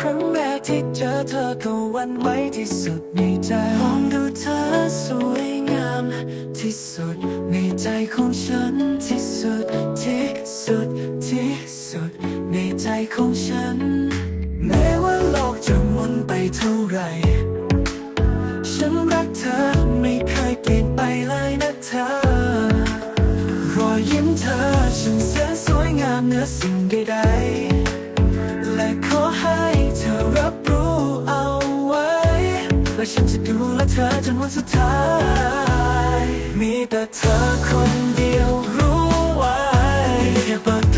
ครั้งแรกที่เจอเธอก็วันไหวที่สุดในใจ มองดูเธอสวยงาม ที่สุดในใจของฉันที่สุดที่สุดที่สุดในใจของฉัน แม้ว่าโลกจะหมุนไปเท่าไหร่ ฉันรักเธอ อสิ่งใดๆและขอให้เธอรับรู้เอาไว้ และฉันจะดูแลเธอจนวันสุดท้าย มีแต่เธอคนเดียวรู้ไว้แค่เปิด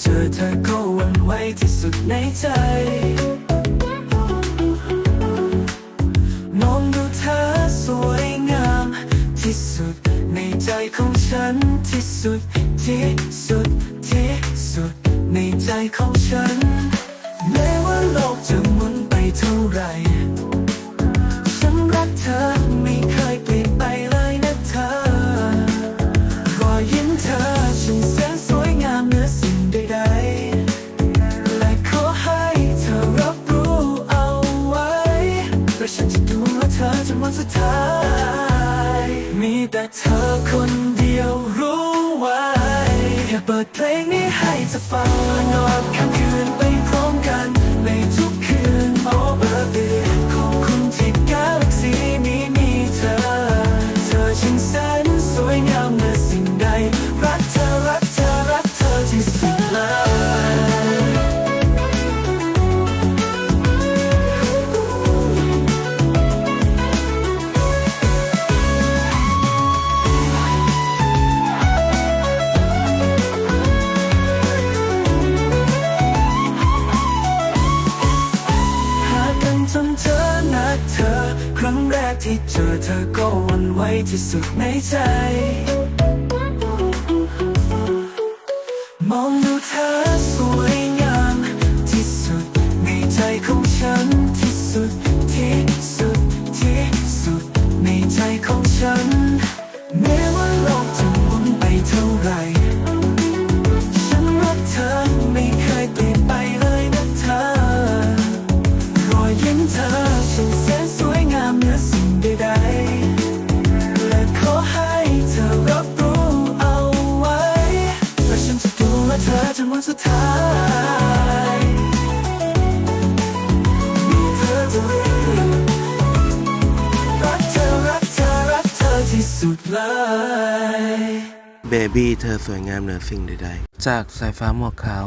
เจอเธอก็หวันไหวที่สุดในใจ มองดูเธอสวยงาม ที่สุดในใจของฉันที่สุดที่สุดที่สุดในใจของฉัน แม้ว่าโลกจะหมุนไปเท่าไหร่ นสุดท้าย มีแต่เธอคนเดียวรู้ไว้แค่เปิดเพลงนี้ให้เธอฟัง จนเจอหน้าเธอ ครั้งแรกที่เจอเธอก็หวันไหวที่สุดในใจ มองดูเธอสวยงามที่สุดในใจของฉันที่สุดที่สุดที่สุดในใจของฉัน เธอจนวันสุดท้ายมีเธอเท่านั้นรักเธอรักเธอรักเธอที่สุดเลยเบบี้เธอสวยงามเหนือสิ่งใดๆ จากสายฟ้าหมวกขาว